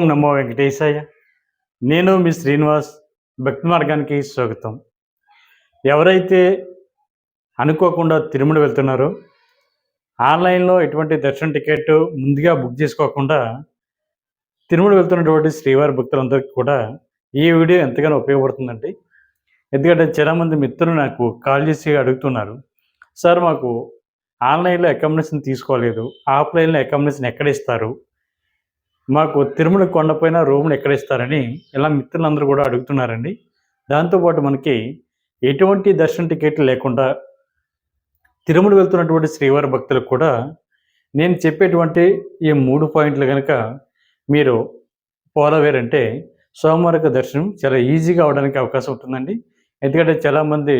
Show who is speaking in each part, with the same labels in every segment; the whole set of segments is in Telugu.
Speaker 1: ఓం నమో వెంకటేశాయ. నేను మీ శ్రీనివాస్ భక్తి మార్గానికి స్వాగతం. ఎవరైతే అనుకోకుండా తిరుమల వెళ్తున్నారో ఆన్లైన్లో ఎటువంటి దర్శన టికెట్ ముందుగా బుక్ చేసుకోకుండా తిరుమల వెళ్తున్నటువంటి శ్రీవారి భక్తులందరికీ కూడా ఈ వీడియో ఎంతగానో ఉపయోగపడుతుందండి. ఎందుకంటే చాలామంది మిత్రులు నాకు కాల్ చేసి అడుగుతున్నారు సార్ మాకు ఆన్లైన్లో అకామిడేషన్ తీసుకోలేదు. ఆఫ్లైన్లో అకామిడేషన్ ఎక్కడ ఇస్తారు? మాకు తిరుమల కొండపైన రూమ్లు ఎక్కడ ఇస్తారని ఇలా మిత్రులందరూ కూడా అడుగుతున్నారండి. దాంతోపాటు మనకి ఎటువంటి దర్శన టికెట్లు లేకుండా తిరుమల వెళ్తున్నటువంటి శ్రీవారి భక్తులకు కూడా నేను చెప్పేటువంటి ఈ మూడు పాయింట్లు కనుక మీరు పోలవేరంటే సోమవారక దర్శనం చాలా ఈజీగా అవడానికి అవకాశం ఉంటుందండి. ఎందుకంటే చాలామంది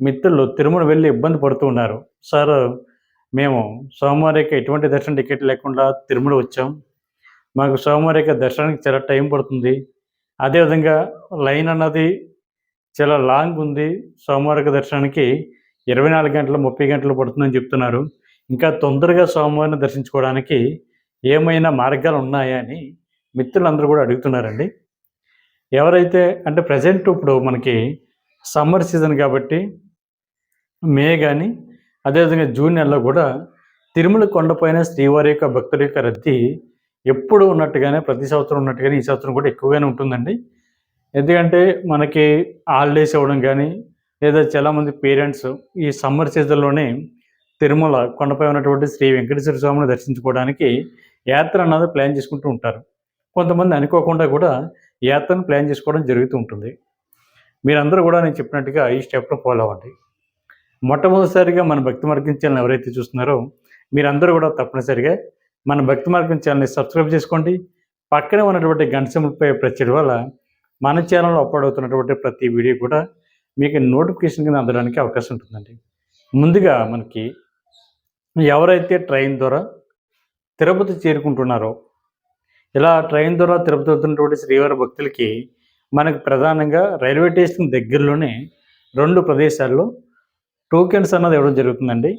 Speaker 1: మిత్రులు తిరుమల వెళ్ళి ఇబ్బంది పడుతూ ఉన్నారు. సార్ మేము సోమవారికి ఎటువంటి దర్శన టికెట్ లేకుండా తిరుమల వచ్చాం. మాకు సోమవారిక దర్శనానికి చాలా టైం పడుతుంది. అదేవిధంగా లైన్ అన్నది చాలా లాంగ్ ఉంది. సోమవారిక దర్శనానికి ఇరవై నాలుగు గంటలు ముప్పై గంటలు పడుతుందని చెప్తున్నారు. ఇంకా తొందరగా సోమవారిని దర్శించుకోవడానికి ఏమైనా మార్గాలు ఉన్నాయా అని మిత్రులందరూ కూడా అడుగుతున్నారండి. ఎవరైతే అంటే ప్రజెంట్ ఇప్పుడు మనకి సమ్మర్ సీజన్ కాబట్టి మే కానీ అదేవిధంగా జూన్ నెలలో కూడా తిరుమల కొండపైన శ్రీవారి యొక్క భక్తుల యొక్క రద్దీ ఎప్పుడు ఉన్నట్టుగానే ప్రతి సంవత్సరం ఉన్నట్టుగానే ఈ సంవత్సరం కూడా ఎక్కువగానే ఉంటుందండి. ఎందుకంటే మనకి హాలిడేస్ ఇవ్వడం కానీ లేదా చాలామంది పేరెంట్స్ ఈ సమ్మర్ సీజన్లోనే తిరుమల కొండపై ఉన్నటువంటి శ్రీ వెంకటేశ్వర స్వామిని దర్శించుకోవడానికి యాత్ర అన్నది ప్లాన్ చేసుకుంటూ ఉంటారు. కొంతమంది అనుకోకుండా కూడా యాత్రను ప్లాన్ చేసుకోవడం జరుగుతూ ఉంటుంది. మీరందరూ కూడా నేను చెప్పినట్టుగా ఈ స్టెప్లో ఫాలో అవ్వండి. మొట్టమొదటిసారిగా మన భక్తి మార్గించాలని ఎవరైతే చూస్తున్నారో మీరందరూ కూడా తప్పనిసరిగా మన భక్తి మార్గం ఛానల్ని సబ్స్క్రైబ్ చేసుకోండి. పక్కనే ఉన్నటువంటి గంట సింబల్పై వల్ల మన ఛానల్లో అప్లోడ్ అవుతున్నటువంటి ప్రతి వీడియో కూడా మీకు నోటిఫికేషన్ కింద అందడానికి అవకాశం ఉంటుందండి. ముందుగా మనకి ఎవరైతే ట్రైన్ ద్వారా తిరుపతి చేరుకుంటున్నారో ఇలా ట్రైన్ ద్వారా తిరుపతి వెళ్తున్నటువంటి శ్రీవారి భక్తులకి మనకు ప్రధానంగా రైల్వే స్టేషన్ దగ్గరలోనే రెండు ప్రదేశాల్లో టోకెన్స్ అన్నది ఇవ్వడం జరుగుతుందండి.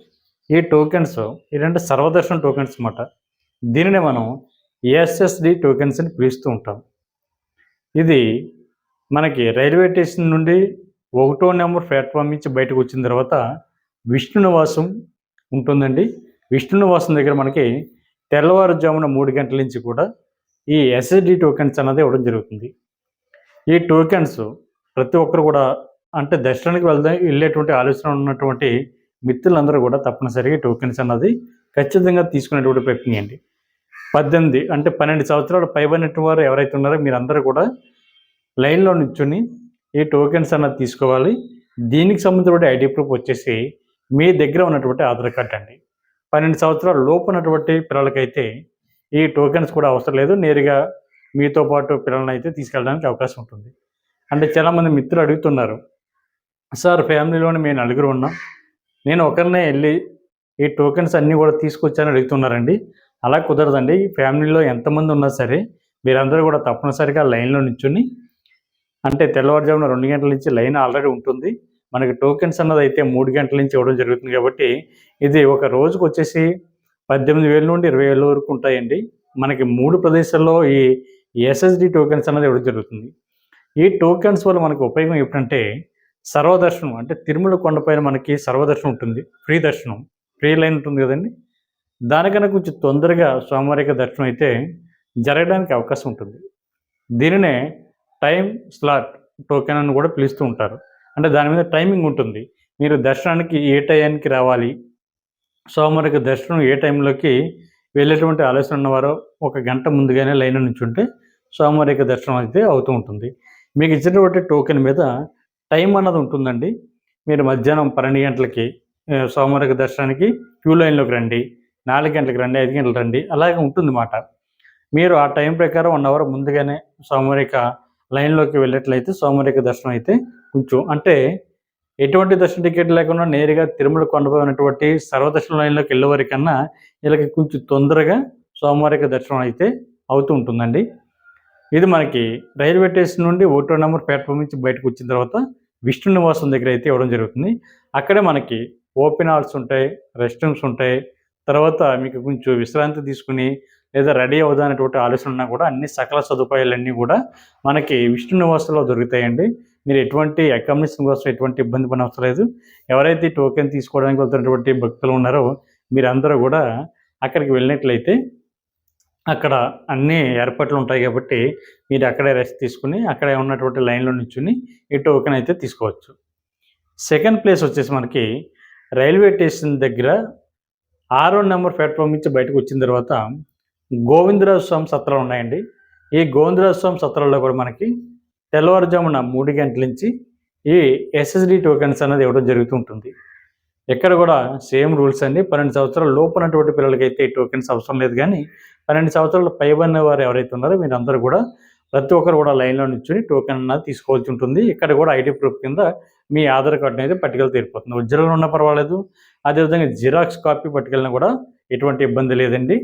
Speaker 1: ఈ టోకెన్స్ ఏంటంటే సర్వదర్శన టోకెన్స్ అన్నమాట. దీనిని మనం ఎస్ఎస్డి టోకెన్స్ అని పిలుస్తూ ఉంటాం. ఇది మనకి రైల్వే స్టేషన్ నుండి ఒకటో నెంబర్ ప్లాట్ఫామ్ నుంచి బయటకు వచ్చిన తర్వాత విష్ణునివాసం ఉంటుందండి. విష్ణునివాసం దగ్గర మనకి తెల్లవారుజామున మూడు గంటల నుంచి కూడా ఈ ఎస్ఎస్డి టోకెన్స్ అన్నది ఇవ్వడం జరుగుతుంది. ఈ టోకెన్స్ ప్రతి ఒక్కరు కూడా అంటే దర్శనానికి వెళ్దాం వెళ్ళేటువంటి ఆలోచన ఉన్నటువంటి మిత్రులందరూ కూడా తప్పనిసరిగా టోకెన్స్ అన్నది ఖచ్చితంగా తీసుకునేటువంటి ప్రక్రియ అండి. పద్దెనిమిది అంటే పన్నెండు సంవత్సరాలు పైబడినట్టు వారు ఎవరైతే ఉన్నారో మీరందరూ కూడా లైన్లో నిల్చుని ఈ టోకెన్స్ అన్నది తీసుకోవాలి. దీనికి సంబంధించిన ఐడి ప్రూఫ్ వచ్చేసి మీ దగ్గర ఉన్నటువంటి ఆధార్ కార్డ్ అండి. పన్నెండు సంవత్సరాల లోపు ఉన్నటువంటి పిల్లలకైతే ఈ టోకెన్స్ కూడా అవసరం లేదు. నేరుగా మీతో పాటు పిల్లల్ని అయితే తీసుకెళ్ళడానికి అవకాశం ఉంటుంది. అంటే చాలామంది మిత్రులు అడుగుతున్నారు సార్ ఫ్యామిలీలోని మేము నలుగురు ఉన్నాం. నేను ఒకరినే వెళ్ళి ఈ టోకెన్స్ అన్నీ కూడా తీసుకొచ్చానని అడుగుతున్నారండి. అలా కుదరదండి. ఫ్యామిలీలో ఎంతమంది ఉన్నా సరే మీరందరూ కూడా తప్పనిసరిగా లైన్లో నించుని అంటే తెల్లవారుజామున రెండు గంటల నుంచి లైన్ ఆల్రెడీ ఉంటుంది. మనకి టోకెన్స్ అన్నది అయితే మూడు గంటల నుంచి ఇవ్వడం జరుగుతుంది కాబట్టి ఇది ఒక రోజుకు వచ్చేసి పద్దెనిమిది వేల నుండి ఇరవై వేల వరకు ఉంటాయండి. మనకి మూడు ప్రదేశాల్లో ఈ ఎస్ఎస్డి టోకెన్స్ అన్నది ఇవ్వడం జరుగుతుంది. ఈ టోకెన్స్ వల్ల మనకు ఉపయోగం ఏమిటంటే సర్వదర్శనం అంటే తిరుమల కొండపైన మనకి సర్వదర్శనం ఉంటుంది. ఫ్రీ దర్శనం ఫ్రీ లైన్ ఉంటుంది కదండి. దానికన్నా కొంచెం తొందరగా స్వామివారిక దర్శనం అయితే జరగడానికి అవకాశం ఉంటుంది. దీనినే టైం స్లాట్ టోకెన్ అని కూడా పిలుస్తూ ఉంటారు. అంటే దాని మీద టైమింగ్ ఉంటుంది. మీరు దర్శనానికి ఏ టైంకి రావాలి? సోమవారికి దర్శనం ఏ టైంలోకి వెళ్ళేటువంటి ఆలోచన ఉన్నవారో ఒక గంట ముందుగానే లైన్ నుంచి ఉంటే సోమవారికి దర్శనం అయితే అవుతూ ఉంటుంది. మీకు ఇచ్చినటువంటి టోకెన్ మీద టైం అన్నది ఉంటుందండి. మీరు మధ్యాహ్నం పన్నెండు గంటలకి సోమవారిక దర్శనానికి క్యూ లైన్లోకి రండి. నాలుగు గంటలకు రండి ఐదు గంటలకు రండి అలాగే ఉంటుంది మాట మీరు ఆ టైం ప్రకారం వన్ అవర్ ముందుగానే సోమవారిక లైన్లోకి వెళ్ళినట్లయితే సోమరిక దర్శనం అయితే కొంచెం అంటే ఎటువంటి దర్శన టికెట్ లేకుండా నేరుగా తిరుమల కొండపోయినటువంటి సర్వదర్శన లైన్లోకి వెళ్ళే కన్నా వీళ్ళకి కొంచెం తొందరగా సోమవారిక దర్శనం అయితే అవుతూ ఉంటుందండి. ఇది మనకి రైల్వే స్టేషన్ నుండి ఓటో నెంబర్ ప్లాట్ఫామ్ నుంచి బయటకు వచ్చిన తర్వాత విష్ణు నివాసం దగ్గర అయితే ఇవ్వడం జరుగుతుంది. అక్కడే మనకి ఓపెన్ హాల్స్ ఉంటాయి రెస్ట్ రూమ్స్ ఉంటాయి తర్వాత మీకు కొంచెం విశ్రాంతి తీసుకుని లేదా రెడీ అవుదామనేటువంటి ఆలోచన ఉన్నా కూడా అన్ని సకల సదుపాయాలన్నీ కూడా మనకి విష్ణు నివాసంలో దొరుకుతాయండి. మీరు ఎటువంటి అకామిడేషన్ కోసం ఎటువంటి ఇబ్బంది పని అవసరం లేదు. ఎవరైతే టోకెన్ తీసుకోవడానికి వెళ్తున్నటువంటి భక్తులు ఉన్నారో మీరందరూ కూడా అక్కడికి వెళ్ళినట్లయితే అక్కడ అన్ని ఏర్పాట్లు ఉంటాయి కాబట్టి మీరు అక్కడే రెస్ట్ తీసుకుని అక్కడే ఉన్నటువంటి లైన్లో నుంచుని ఈ టోకెన్ అయితే తీసుకోవచ్చు. సెకండ్ ప్లేస్ వచ్చేసి మనకి రైల్వే స్టేషన్ దగ్గర ఆరో నెంబర్ ప్లాట్ఫామ్ నుంచి బయటకు వచ్చిన తర్వాత గోవిందరాజు స్వామి సత్రాలు ఉన్నాయండి. ఈ గోవిందరాజు స్వామి సత్రాల్లో కూడా మనకి తెల్లవారుజామున మూడు గంటల నుంచి ఈ ఎస్ఎస్డి టోకెన్స్ అనేది ఇవ్వడం జరుగుతూ ఉంటుంది. ఎక్కడ కూడా సేమ్ రూల్స్ అండి. పన్నెండు సంవత్సరాల లోపునటువంటి పిల్లలకైతే ఈ టోకెన్స్ అవసరం లేదు కానీ పన్నెండు సంవత్సరాలు పైబడిన వారు ఎవరైతే ఉన్నారో మీరందరూ కూడా ప్రతి ఒక్కరు కూడా లైన్లో నిల్చుని టోకెన్ అన్నది తీసుకోవాల్సి ఉంటుంది. ఇక్కడ కూడా ఐడి ప్రూఫ్ కింద మీ ఆధార్ కార్డు అయితే పట్టుకెళ్తే తీరిపోతుంది. ఉజ్జలలో ఉన్నా పర్వాలేదు. అదేవిధంగా జిరాక్స్ కాపీ పట్టుకెళ్ళినా కూడా ఎటువంటి ఇబ్బంది లేదండి.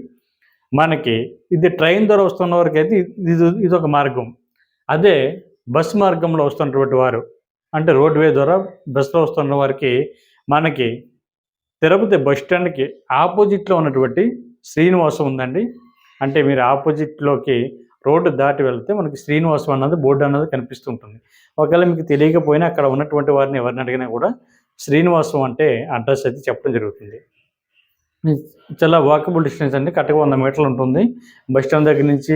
Speaker 1: మనకి ఇది ట్రైన్ ద్వారా వస్తున్న వారికి అయితే ఇది ఇది ఒక మార్గం. అదే బస్ మార్గంలో వస్తున్నటువంటి వారు అంటే రోడ్వే ద్వారా బస్సులో వస్తున్న వారికి మనకి తిరుపతి బస్ స్టాండ్కి ఆపోజిట్లో ఉన్నటువంటి శ్రీనివాసం ఉందండి. అంటే మీరు ఆపోజిట్లోకి రోడ్డు దాటి వెళ్తే మనకి శ్రీనివాసం అన్నది బోర్డు అన్నది కనిపిస్తూ ఉంటుంది. ఒకవేళ మీకు తెలియకపోయినా అక్కడ ఉన్నటువంటి వారిని ఎవరిని అడిగినా కూడా శ్రీనివాసం అంటే అడ్రస్ అయితే చెప్పడం జరుగుతుంది. చాలా వాకబుల్ డిస్టెన్స్ అండి. కరెక్ట్గా వంద మీటర్లు ఉంటుంది. బస్ స్టాండ్ దగ్గర నుంచి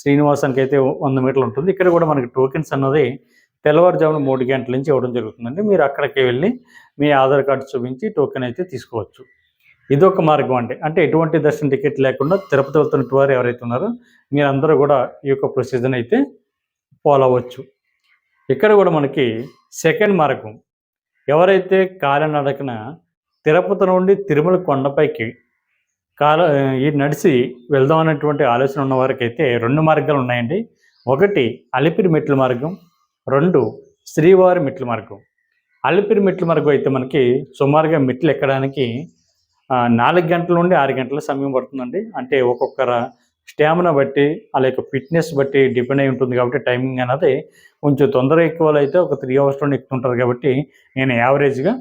Speaker 1: శ్రీనివాసానికి అయితే వంద మీటర్లు ఉంటుంది. ఇక్కడ కూడా మనకి టోకెన్స్ అన్నది తెల్లవారుజామున మూడు గంటల నుంచి ఇవ్వడం జరుగుతుందండి. మీరు అక్కడికి వెళ్ళి మీ ఆధార్ కార్డు చూపించి టోకెన్ అయితే తీసుకోవచ్చు. ఇదొక మార్గం అండి. అంటే ఎటువంటి దర్శన టికెట్ లేకుండా తిరుపతి వెళ్తున్న వారు ఎవరైతే ఉన్నారో మీరందరూ కూడా ఈ యొక్క ప్రొసీజర్ అయితే ఫాలో అవ్వచ్చు. ఇక్కడ కూడా మనకి సెకండ్ మార్గం ఎవరైతే కాలినడకన తిరుపతి నుండి తిరుమల కొండపైకి కాల ఈ నడిచి వెళ్దాం అనేటువంటి ఆలోచన ఉన్న వారికి అయితే రెండు మార్గాలు ఉన్నాయండి. ఒకటి అలిపిరి మెట్ల మార్గం రెండు శ్రీవారి మెట్ల మార్గం. అలిపిరి మెట్ల మార్గం అయితే మనకి సుమారుగా మెట్లు ఎక్కడానికి నాలుగు గంటల నుండి ఆరు గంటల సమయం పడుతుందండి. అంటే ఒక్కొక్కర స్టామినా బట్టి అలా యొక్క ఫిట్నెస్ బట్టి డిపెండ్ అయి ఉంటుంది కాబట్టి టైమింగ్ అనేది కొంచెం తొందరగా ఎక్కువ అయితే ఒక త్రీ అవర్స్ నుండి ఎక్కుతుంటారు కాబట్టి నేను యావరేజ్గా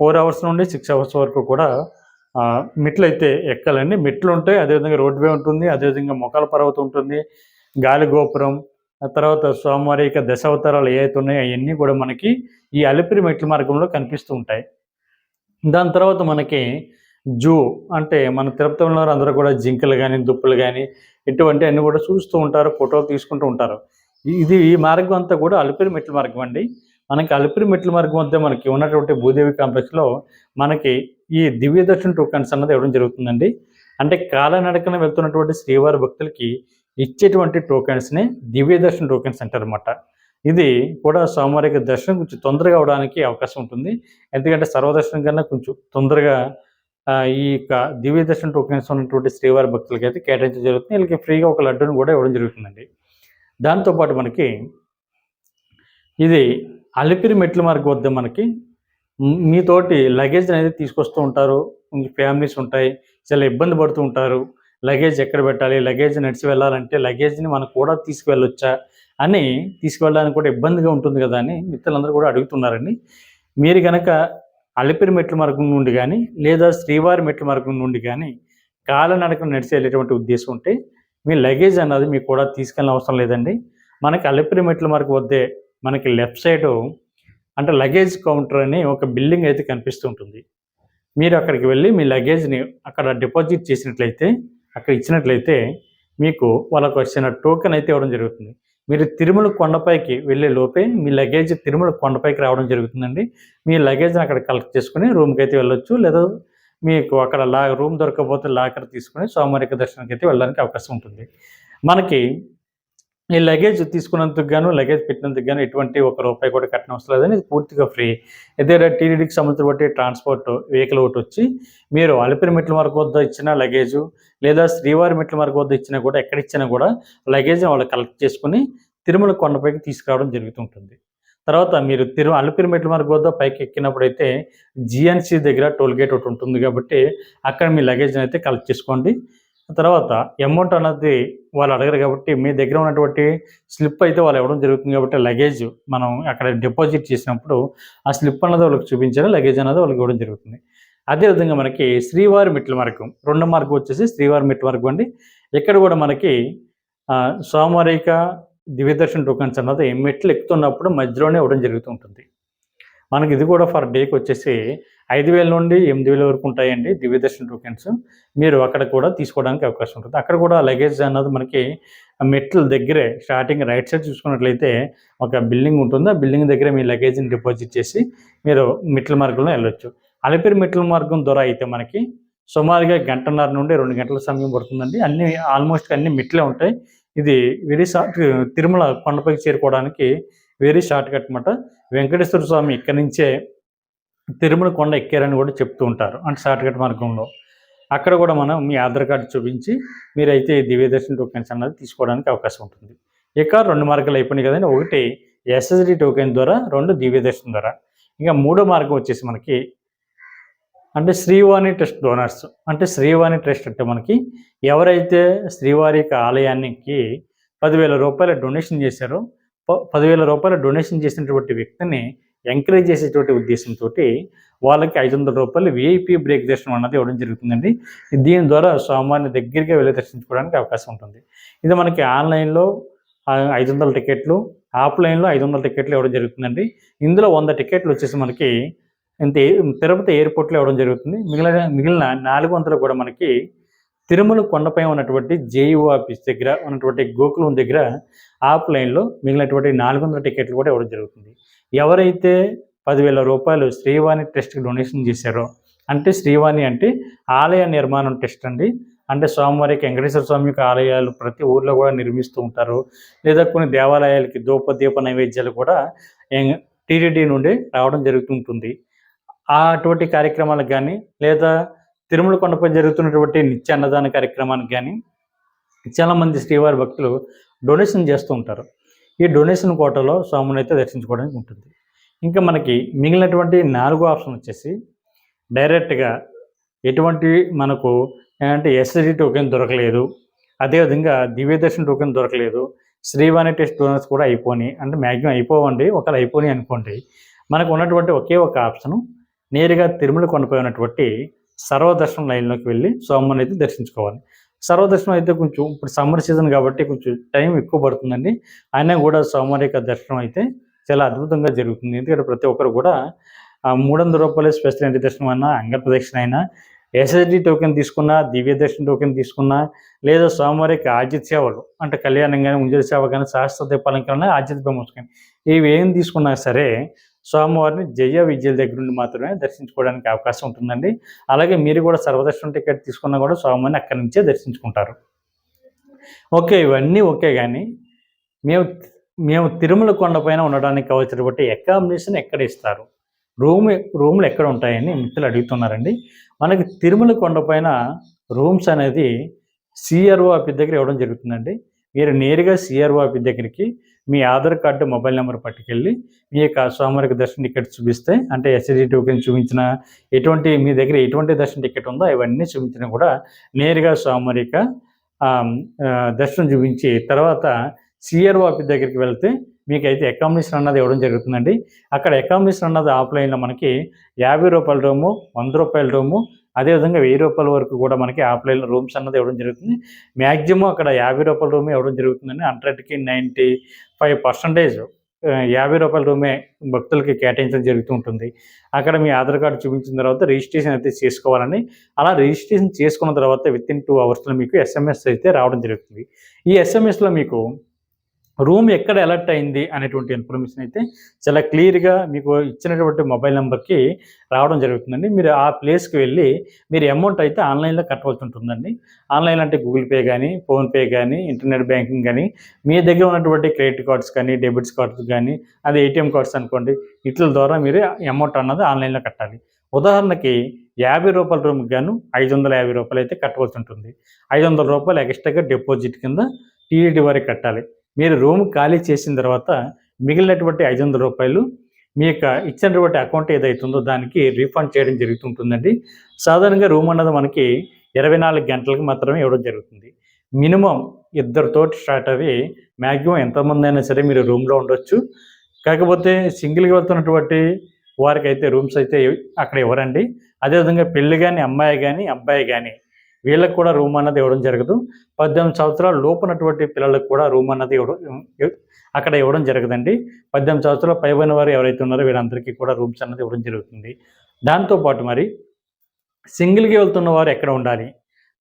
Speaker 1: ఫోర్ అవర్స్ నుండి సిక్స్ అవర్స్ వరకు కూడా మెట్లు అయితే ఎక్కాలండి. మెట్లు ఉంటాయి అదేవిధంగా రోడ్ వే ఉంటుంది అదేవిధంగా మొక్కల పర్వతం ఉంటుంది గాలి గోపురం తర్వాత స్వామివారి యొక్క దశావతారాలు ఏవైతే ఉన్నాయో అవన్నీ కూడా మనకి ఈ అలిపిరి మెట్ల మార్గంలో కనిపిస్తూ ఉంటాయి. దాని తర్వాత మనకి జూ అంటే మన తిరుపతి ఉన్నవారు అందరూ కూడా జింకలు కానీ దుప్పులు కానీ ఇటువంటి అన్ని కూడా చూస్తూ ఉంటారు ఫోటోలు తీసుకుంటూ ఉంటారు. ఇది ఈ మార్గం అంతా కూడా అలిపిరి మెట్ల మార్గం అండి. మనకి అలిపిరి మెట్ల మార్గం వద్ద మనకి ఉన్నటువంటి భూదేవి కాంప్లెక్స్లో మనకి ఈ దివ్య దర్శన టోకన్స్ అన్నది ఇవ్వడం జరుగుతుందండి. అంటే కాలనడకన వెళ్తున్నటువంటి శ్రీవారి భక్తులకి ఇచ్చేటువంటి టోకెన్స్ని దివ్య దర్శన టోకెన్స్ అంటారన్నమాట. ఇది కూడా స్వామివారికి దర్శనం కొంచెం తొందరగా అవడానికి అవకాశం ఉంటుంది. ఎందుకంటే సర్వదర్శనం కన్నా కొంచెం తొందరగా ఈ యొక్క దివ్య దర్శన టోకెన్స్ ఉన్నటువంటి శ్రీవారి భక్తులకి అయితే కేటాయించడం జరుగుతుంది. వీళ్ళకి ఫ్రీగా ఒక లడ్డూని కూడా ఇవ్వడం జరుగుతుందండి. దాంతోపాటు మనకి ఇది అలిపిరి మెట్ల మార్గం వద్ద మనకి మీతోటి లగేజ్ అనేది తీసుకొస్తూ ఉంటారు. ఫ్యామిలీస్ ఉంటాయి. చాలా ఇబ్బంది పడుతూ ఉంటారు. లగేజ్ ఎక్కడ పెట్టాలి? లగేజ్ నడిచి వెళ్ళాలంటే లగేజ్ని మనం కూడా తీసుకువెళ్ళొచ్చా? అని తీసుకువెళ్ళడానికి కూడా ఇబ్బందిగా ఉంటుంది కదా అని మిత్రులందరూ కూడా అడుగుతున్నారండి. మీరు కనుక అలిపిరి మెట్ల మార్గం నుండి కానీ లేదా శ్రీవారి మెట్ల మార్గం నుండి కానీ కాలనడకను నడిచి వెళ్ళేటువంటి ఉద్దేశం ఉంటే మీ లగేజ్ అన్నది మీకు కూడా తీసుకెళ్ళిన అవసరం లేదండి. మనకి అలిపిరి మెట్ల మార్గం వద్దే మనకి లెఫ్ట్ సైడ్ అంటే లగేజ్ కౌంటర్ అని ఒక బిల్డింగ్ అయితే కనిపిస్తూ ఉంటుంది. మీరు అక్కడికి వెళ్ళి మీ లగేజ్ని అక్కడ డిపాజిట్ చేసినట్లయితే అక్కడ ఇచ్చినట్లయితే మీకు వాళ్ళకు వచ్చిన టోకెన్ అయితే ఇవ్వడం జరుగుతుంది. మీరు తిరుమల కొండపైకి వెళ్ళే లోపే మీ లగేజ్ తిరుమల కొండపైకి రావడం జరుగుతుందండి. మీ లగేజ్ని అక్కడ కలెక్ట్ చేసుకుని రూమ్కి అయితే వెళ్ళొచ్చు. లేదా మీకు అక్కడ లా రూమ్ దొరకకపోతే లాకర్ తీసుకుని సోమవారిక దర్శనానికి అయితే వెళ్ళడానికి అవకాశం ఉంటుంది. మనకి ఈ లగేజ్ తీసుకున్నందుకు గాను లగేజ్ పెట్టినందుకు గాను ఎటువంటి ఒక రూపాయి కూడా కట్టిన అవసరం లేదని ఇది పూర్తిగా ఫ్రీ అయితే టీడీడీకి సంబంధించిన బట్టి ట్రాన్స్పోర్ట్ వెహికల్ ఒకటి వచ్చి మీరు అలిపిరి మెట్ల వరకు వద్ద ఇచ్చిన లగేజ్ లేదా శ్రీవారి మెట్ల వరకు వద్ద ఇచ్చినా కూడా ఎక్కడ ఇచ్చినా కూడా లగేజ్ వాళ్ళు కలెక్ట్ చేసుకుని తిరుమల కొండపైకి తీసుకురావడం జరుగుతుంటుంది తర్వాత మీరు తిరు అలిపిరి మెట్ల వరకు వద్ద పైకి ఎక్కినప్పుడు అయితే జిఎన్సీ దగ్గర టోల్ గేట్ ఒకటి ఉంటుంది కాబట్టి అక్కడ మీ లగేజ్ అయితే కలెక్ట్ చేసుకోండి. తర్వాత అమౌంట్ అన్నది వాళ్ళు అడగరు కాబట్టి మీ దగ్గర ఉన్నటువంటి స్లిప్ అయితే వాళ్ళు ఇవ్వడం జరుగుతుంది కాబట్టి లగేజ్ మనం అక్కడ డిపాజిట్ చేసినప్పుడు ఆ స్లిప్ అన్నది వాళ్ళకి చూపించాలి లగేజ్ అనేది వాళ్ళకి ఇవ్వడం జరుగుతుంది. అదేవిధంగా మనకి శ్రీవారి మెట్ల మార్గం రెండో మార్గం వచ్చేసి శ్రీవారి మెట్ల మార్గం అండి. ఇక్కడ కూడా మనకి ఆ, సోమవారిక దివ్యదర్శన్ టోకన్స్ అన్నది మెట్లు ఎక్కుతున్నప్పుడు మధ్యలోనే ఇవ్వడం జరుగుతూ ఉంటుంది. మనకి ఇది కూడా ఫర్ డేకి వచ్చేసి ఐదు వేల నుండి ఎనిమిది వేల వరకు ఉంటాయండి దివ్యదర్శన టోకెన్స్. మీరు అక్కడ కూడా తీసుకోవడానికి అవకాశం ఉంటుంది. అక్కడ కూడా లగేజ్ అన్నది మనకి మెట్ల దగ్గరే స్టార్టింగ్ రైట్ సైడ్ చూసుకున్నట్లయితే ఒక బిల్డింగ్ ఉంటుంది. ఆ బిల్డింగ్ దగ్గర మీ లగేజ్ని డిపాజిట్ చేసి మీరు మెట్ల మార్గంలో వెళ్ళొచ్చు. అలిపిరి మెట్ల మార్గం ద్వారా అయితే మనకి సుమారుగా గంటన్నర నుండి రెండు గంటల సమయం పడుతుందండి. అన్ని ఆల్మోస్ట్ అన్ని మెట్లే ఉంటాయి. ఇది వెరీ షార్ట్ తిరుమల కొండపైకి చేరుకోవడానికి వెరీ షార్ట్ కట్ అనమాట వెంకటేశ్వర స్వామి ఇక్కడి నుంచే తిరుమల కొండ ఎక్కారని కూడా చెప్తూ ఉంటారు. అంటే షార్ట్ కట్ మార్గంలో. అక్కడ కూడా మనం మీ ఆధార్ కార్డు చూపించి మీరైతే దివ్యదర్శన టోకెన్స్ అన్నది తీసుకోవడానికి అవకాశం ఉంటుంది. ఇక రెండు మార్గాలు అయిపోయినాయి కదండి. ఒకటి ఎస్ఎస్డి టోకెన్ ద్వారా రెండు దివ్యదర్శనం ద్వారా. ఇంకా మూడో మార్గం వచ్చేసి మనకి అంటే శ్రీవాణి ట్రస్ట్ డోనర్స్. అంటే శ్రీవాణి ట్రస్ట్ అంటే మనకి ఎవరైతే శ్రీవారి యొక్క ఆలయానికి పదివేల రూపాయల డొనేషన్ చేశారో పదివేల రూపాయలు డొనేషన్ చేసినటువంటి వ్యక్తిని ఎంకరేజ్ చేసేటువంటి ఉద్దేశంతో వాళ్ళకి ఐదు వందల రూపాయలు విఐపి బ్రేక్ దర్శనం అన్నది ఇవ్వడం జరుగుతుందండి. దీని ద్వారా స్వామివారిని దగ్గరికి వెళ్ళి దర్శించుకోవడానికి అవకాశం ఉంటుంది. ఇది మనకి ఆన్లైన్లో ఐదు వందల టికెట్లు ఆఫ్లైన్లో ఐదు వందల టికెట్లు ఇవ్వడం జరుగుతుందండి. ఇందులో వంద టికెట్లు వచ్చేసి మనకి ఇంత తిరుపతి ఎయిర్పోర్ట్లో ఇవ్వడం జరుగుతుంది. మిగిలిన మిగిలిన నాలుగు వందలు కూడా మనకి తిరుమల కొండపై ఉన్నటువంటి జేఈఓ ఆఫీస్ దగ్గర ఉన్నటువంటి గోకులం దగ్గర ఆఫ్లైన్లో మిగిలినటువంటి నాలుగు వందల టికెట్లు కూడా ఇవ్వడం జరుగుతుంది. ఎవరైతే పదివేల రూపాయలు శ్రీవాణి ట్రస్ట్కి డొనేషన్ చేశారో అంటే శ్రీవాణి అంటే ఆలయ నిర్మాణం ట్రస్ట్ అండి. అంటే స్వామివారికి వెంకటేశ్వర స్వామి యొక్క ఆలయాలు ప్రతి ఊర్లో కూడా నిర్మిస్తూ ఉంటారు. లేదా కొన్ని దేవాలయాలకి దూప దీప నైవేద్యాలు కూడా టీటీడీ నుండి రావడం జరుగుతుంటుంది ఆ అటువంటి కార్యక్రమాలకు కానీ లేదా తిరుమల కొండపై జరుగుతున్నటువంటి నిత్య అన్నదాన కార్యక్రమానికి కానీ చాలామంది శ్రీవారి భక్తులు డొనేషన్ చేస్తూ ఉంటారు. ఈ డొనేషన్ కోటలో స్వామిని అయితే దర్శించుకోవడానికి ఉంటుంది. ఇంకా మనకి మిగిలినటువంటి నాలుగో ఆప్షన్ వచ్చేసి డైరెక్ట్గా ఎటువంటి మనకు అంటే ఎస్ఎస్డి టోకెన్ దొరకలేదు. అదేవిధంగా దివ్య దర్శన టోకెన్ దొరకలేదు. శ్రీవాణి టెస్ట్ డోనర్స్ కూడా అయిపోయి అంటే మ్యాక్సిమం అయిపోవండి. ఒకవేళ అయిపోయి అనుకోండి. మనకు ఉన్నటువంటి ఒకే ఒక ఆప్షను నేరుగా తిరుమల కొండపై ఉన్నటువంటి సర్వదర్శనం లైన్లోకి వెళ్ళి స్వామిని అయితే దర్శించుకోవాలి. సర్వదర్శనం అయితే కొంచెం ఇప్పుడు సమ్మర్ సీజన్ కాబట్టి కొంచెం టైం ఎక్కువ పడుతుందండి. అయినా కూడా స్వామివారి యొక్క దర్శనం అయితే చాలా అద్భుతంగా జరుగుతుంది. ఎందుకంటే ప్రతి ఒక్కరు కూడా ఆ మూడు వందల రూపాయల స్పెషల్ ఎంట్రీ దర్శనం అయినా అంగ ప్రదక్షిణ అయినా ఎస్ఎస్డి టోకెన్ తీసుకున్నా దివ్య దర్శన టోకెన్ తీసుకున్నా లేదా స్వామివారి యొక్క ఆజిత్ సేవలు అంటే కళ్యాణం కానీ ఉంజల సేవ కానీ శాస్త్ర దీపాలం కానీ ఆజిత్ బ్రహ్మోత్సవం కానీ ఇవి ఏం తీసుకున్నా సరే స్వామివారిని జయ విద్యల దగ్గర నుండి మాత్రమే దర్శించుకోవడానికి అవకాశం ఉంటుందండి. అలాగే మీరు కూడా సర్వదర్శనం టికెట్ తీసుకున్నా కూడా స్వామివారిని అక్కడి నుంచే దర్శించుకుంటారు. ఓకే ఇవన్నీ ఓకే కానీ మేము మేము తిరుమల కొండపైన ఉండడానికి కావాల్సినటువంటి అకామిడేషన్ ఎక్కడ ఇస్తారు? రూమ్ రూమ్లు ఎక్కడ ఉంటాయని మిత్రులు అడుగుతున్నారండి. మనకి తిరుమల కొండపైన రూమ్స్ అనేది సిఆర్ఓ ఆఫీస్ దగ్గర ఇవ్వడం జరుగుతుందండి. మీరు నేరుగా సిఆర్ఓ ఆఫీస్ దగ్గరికి మీ ఆధార్ కార్డు మొబైల్ నెంబర్ పట్టుకెళ్ళి మీ యొక్క స్వామివారికి దర్శన టికెట్ చూపిస్తే అంటే ఎస్ఎస్డి టోకెన్ చూపించిన ఎటువంటి మీ దగ్గర ఎటువంటి దర్శన టికెట్ ఉందో ఇవన్నీ చూపించినా కూడా నేరుగా స్వామివారి యొక్క దర్శనం చూపించి తర్వాత సిఆర్ఓ ఆఫీస్ దగ్గరికి వెళ్తే మీకు అయితే అకామిడేషన్ అన్నది ఇవ్వడం జరుగుతుందండి. అక్కడ అకామిడేషన్ అన్నది ఆఫ్లైన్లో మనకి యాభై రూపాయల రూము వంద రూపాయల రూము అదేవిధంగా వెయ్యి రూపాయల వరకు కూడా మనకి ఆఫ్లైన్ రూమ్స్ అన్నది ఇవ్వడం జరుగుతుంది. మ్యాక్సిమం అక్కడ యాభై రూపాయల రూమే ఇవ్వడం జరుగుతుందండి. హండ్రెడ్కి నైంటీ ఫైవ్ పర్సంటేజ్ యాభై రూపాయల రూమే భక్తులకి కేటాయించడం జరుగుతూ ఉంటుంది. అక్కడ మీ ఆధార్ కార్డు చూపించిన తర్వాత రిజిస్ట్రేషన్ అయితే చేసుకోవాలని అలా రిజిస్ట్రేషన్ చేసుకున్న తర్వాత విత్ ఇన్ టూ అవర్స్లో మీకు ఎస్ఎంఎస్ అయితే రావడం జరుగుతుంది. ఈ ఎస్ఎంఎస్లో మీకు రూమ్ ఎక్కడ అలర్ట్ అయింది అనేటువంటి ఇన్ఫర్మేషన్ అయితే చాలా క్లియర్గా మీకు ఇచ్చినటువంటి మొబైల్ నెంబర్కి రావడం జరుగుతుందండి. మీరు ఆ ప్లేస్కి వెళ్ళి మీరు అమౌంట్ అయితే ఆన్లైన్లో కట్టవలసి ఉంటుందండి. ఆన్లైన్ అంటే గూగుల్ పే కానీ ఫోన్పే కానీ ఇంటర్నెట్ బ్యాంకింగ్ కానీ మీ దగ్గర ఉన్నటువంటి క్రెడిట్ కార్డ్స్ కానీ డెబిట్స్ కార్డ్స్ కానీ అదే ఏటీఎం కార్డ్స్ అనుకోండి వీటి ద్వారా మీరు అమౌంట్ అన్నది ఆన్లైన్లో కట్టాలి. ఉదాహరణకి యాభై రూపాయల రూమ్కి గాను ఐదు వందల యాభై రూపాయలు అయితే కట్టవలసి ఉంటుంది. ఐదు వందల రూపాయలు ఎక్స్ట్రాగా డిపాజిట్ కింద టీడీటీ వారికి కట్టాలి. మీరు రూమ్ ఖాళీ చేసిన తర్వాత మిగిలినటువంటి ఐదు వందల రూపాయలు మీ యొక్క ఇచ్చినటువంటి అకౌంట్ ఏదైతుందో దానికి రీఫండ్ చేయడం జరుగుతుంటుందండి. సాధారణంగా రూమ్ అన్నది మనకి ఇరవై నాలుగు గంటలకు మాత్రమే ఇవ్వడం జరుగుతుంది. మినిమం ఇద్దరితోటి స్టార్ట్ అవి మ్యాక్సిమం ఎంతమంది అయినా సరే మీరు రూమ్లో ఉండొచ్చు. కాకపోతే సింగిల్గా వెళ్తున్నటువంటి వారికి అయితే రూమ్స్ అయితే అక్కడ ఇవ్వరండి. అదేవిధంగా పెళ్ళి కానీ అమ్మాయి కానీ అబ్బాయి కానీ వీళ్ళకి కూడా రూమ్ అన్నది ఇవ్వడం జరగదు పద్దెనిమిది సంవత్సరాలు లోపునటువంటి పిల్లలకు కూడా రూమ్ అన్నది ఇవ్వడం అక్కడ ఇవ్వడం జరగదండి. పద్దెనిమిది సంవత్సరాలు పైబడిన వారు ఎవరైతే ఉన్నారో వీళ్ళందరికీ కూడా రూమ్స్ అన్నది ఇవ్వడం జరుగుతుంది. దాంతోపాటు మరి సింగిల్గా వెళ్తున్న వారు ఎక్కడ ఉండాలి?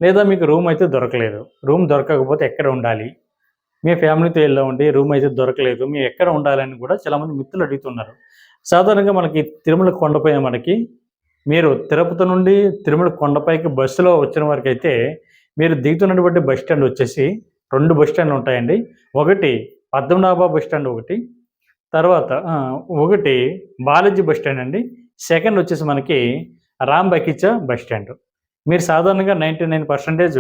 Speaker 1: లేదా మీకు రూమ్ అయితే దొరకలేదు. రూమ్ దొరకకపోతే ఎక్కడ ఉండాలి? మీ ఫ్యామిలీతో వెళ్ళామండి రూమ్ అయితే దొరకలేదు. మీరు ఎక్కడ ఉండాలని కూడా చాలామంది మిత్రులు అడుగుతున్నారు. సాధారణంగా మనకి తిరుమల కొండపైన మనకి మీరు తిరుపతి నుండి తిరుమల కొండపైకి బస్సులో వచ్చిన వారికి అయితే మీరు దిగుతున్నటువంటి బస్ స్టాండ్ వచ్చేసి రెండు బస్ స్టాండ్లు ఉంటాయండి. ఒకటి పద్మనాభ బస్ స్టాండ్ ఒకటి తర్వాత ఒకటి బాలాజీ బస్ స్టాండ్ అండి. సెకండ్ వచ్చేసి మనకి రామ్ బకిచా బస్ స్టాండ్. మీరు సాధారణంగా ninety nine percentage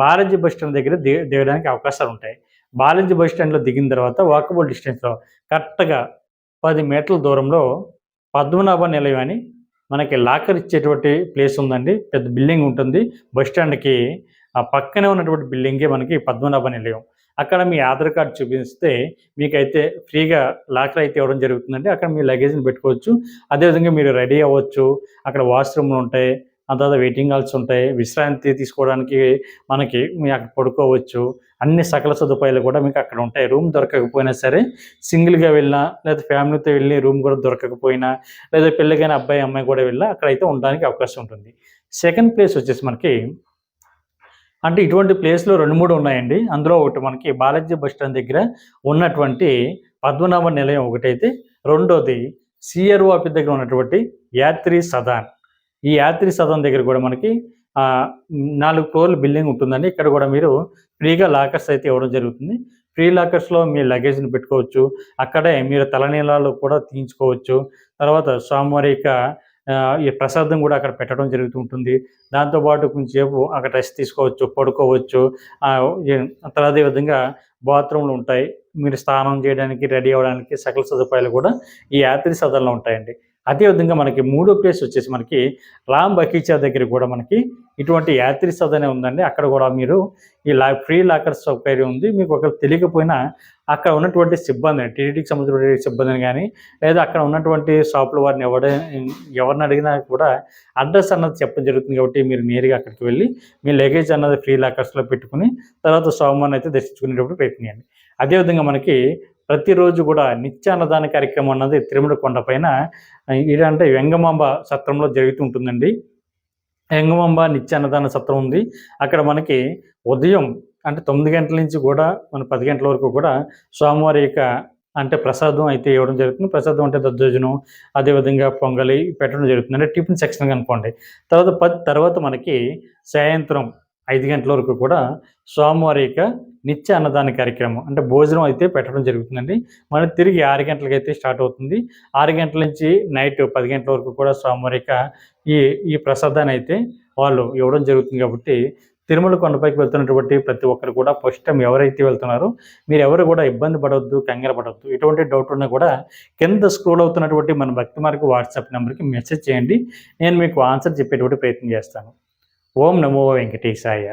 Speaker 1: Balaji bus stand దగ్గర దిగ దిగడానికి అవకాశాలు ఉంటాయి. బాలాజీ బస్ స్టాండ్లో దిగిన తర్వాత వాకబుల్ డిస్టెన్స్లో కరెక్ట్గా పది మీటర్ల దూరంలో పద్మనాభ నిలయం అని మనకి లాకర్ ఇచ్చేటువంటి ప్లేస్ ఉందండి. పెద్ద బిల్డింగ్ ఉంటుంది. బస్ స్టాండ్కి ఆ పక్కనే ఉన్నటువంటి బిల్డింగే మనకి పద్మనాభ నిలయం. అక్కడ మీ ఆధార్ కార్డు చూపిస్తే మీకైతే ఫ్రీగా లాకర్ అయితే ఇవ్వడం జరుగుతుందండి. అక్కడ మీ లగేజ్ని పెట్టుకోవచ్చు. అదేవిధంగా మీరు రెడీ అవ్వచ్చు. అక్కడ వాష్రూమ్లు ఉంటాయి. ఆ తర్వాత వెయిటింగ్ హాల్స్ ఉంటాయి. విశ్రాంతి తీసుకోవడానికి మనకి మీ అక్కడ పడుకోవచ్చు. అన్ని సకల సదుపాయాలు కూడా మీకు అక్కడ ఉంటాయి. రూమ్ దొరకకపోయినా సరే సింగిల్గా వెళ్ళినా లేదా ఫ్యామిలీతో వెళ్ళి రూమ్ కూడా దొరకకపోయినా లేదా పెళ్ళికైన అబ్బాయి అమ్మాయి కూడా వెళ్ళినా అక్కడైతే ఉండడానికి అవకాశం ఉంటుంది. సెకండ్ ప్లేస్ వచ్చేసి మనకి అంటే ఇటువంటి ప్లేస్లో రెండు మూడు ఉన్నాయండి. అందులో ఒకటి మనకి బాలాజీ బస్ స్టాండ్ దగ్గర ఉన్నటువంటి పద్మనాభ నిలయం ఒకటైతే రెండోది సిఆర్ఓ ఆఫీస్ దగ్గర ఉన్నటువంటి యాత్రి సదాన్. ఈ యాత్రి సదన్ దగ్గర కూడా మనకి నాలుగు ఫ్లోర్ల బిల్డింగ్ ఉంటుందండి. ఇక్కడ కూడా మీరు ఫ్రీగా లాకర్స్ అయితే ఇవ్వడం జరుగుతుంది. ఫ్రీ లాకర్స్లో మీ లగేజ్ని పెట్టుకోవచ్చు. అక్కడే మీరు తలనీలాలు కూడా తీయించుకోవచ్చు. తర్వాత స్వామివారి ఈ ప్రసాదం కూడా అక్కడ పెట్టడం జరుగుతుంటుంది దాంతోపాటు కొంచెంసేపు అక్కడ రెస్ట్ తీసుకోవచ్చు పడుకోవచ్చు. తర్వాత అదే విధంగా బాత్రూమ్లు ఉంటాయి. మీరు స్నానం చేయడానికి రెడీ అవ్వడానికి సకల సదుపాయాలు కూడా ఈ యాత్రి సదనలో ఉంటాయండి. అదేవిధంగా మనకి మూడో ప్లేస్ వచ్చేసి మనకి రామ్ బకీచా దగ్గర కూడా మనకి ఇటువంటి యాత్రి సదనే ఉందండి. అక్కడ కూడా మీరు ఈ లా ఫ్రీ లాకర్ సౌకర్యం ఉంది. మీకు ఒకరు తెలియకపోయినా అక్కడ ఉన్నటువంటి సిబ్బంది టీడీటీకి సంబంధించిన సిబ్బందిని కానీ లేదా అక్కడ ఉన్నటువంటి షాపుల వారిని ఎవడ ఎవరిని అడిగినా కూడా అడ్రస్ అన్నది చెప్పడం జరుగుతుంది కాబట్టి మీరు నేరుగా అక్కడికి వెళ్ళి మీ లగేజ్ అన్నది ఫ్రీ లాకర్స్లో పెట్టుకుని తర్వాత సోమవారం అయితే దర్శించుకునేటప్పుడు ప్రయత్నించండి. అదేవిధంగా మనకి ప్రతిరోజు కూడా నిత్య అన్నదాన కార్యక్రమం అన్నది తిరుమల కొండ పైన ఇదంటే వెంగమాంబ సత్రంలో జరుగుతుంటుందండి వెంగమాంబ నిత్య అన్నదాన సత్రం ఉంది. అక్కడ మనకి ఉదయం అంటే తొమ్మిది గంటల నుంచి కూడా మన పది గంటల వరకు కూడా స్వామివారి యొక్క అంటే ప్రసాదం అయితే ఇవ్వడం జరుగుతుంది. ప్రసాదం అంటే దద్దోజనం అదేవిధంగా పొంగలి పెట్టడం జరుగుతుంది. అంటే టిఫిన్ సెక్షన్ అనుకోండి తర్వాత పది తర్వాత మనకి సాయంత్రం ఐదు గంటల వరకు కూడా స్వామివారి యొక్క నిత్య అన్నదాన కార్యక్రమం అంటే భోజనం అయితే పెట్టడం జరుగుతుందండి. మళ్ళీ తిరిగి ఆరు గంటలకు అయితే స్టార్ట్ అవుతుంది. ఆరు గంటల నుంచి నైట్ పది గంటల వరకు కూడా స్వామివారి యొక్క ఈ ఈ ప్రసాదాన్ని అయితే వాళ్ళు ఇవ్వడం జరుగుతుంది కాబట్టి తిరుమల కొండపైకి వెళ్తున్నటువంటి ప్రతి ఒక్కరు కూడా ఫస్ట్ టైం ఎవరైతే వెళ్తున్నారో మీరు ఎవరు కూడా ఇబ్బంది పడవద్దు కంగారు పడవద్దు ఎటువంటి డౌట్ ఉన్నా కూడా కింద స్క్రోల్ అవుతున్నటువంటి మన భక్తి మార్గ వాట్సాప్ నెంబర్కి మెసేజ్ చేయండి. నేను మీకు ఆన్సర్ చెప్పేటువంటి ప్రయత్నం చేస్తాను. ఓం నమో వెంకటేశాయ.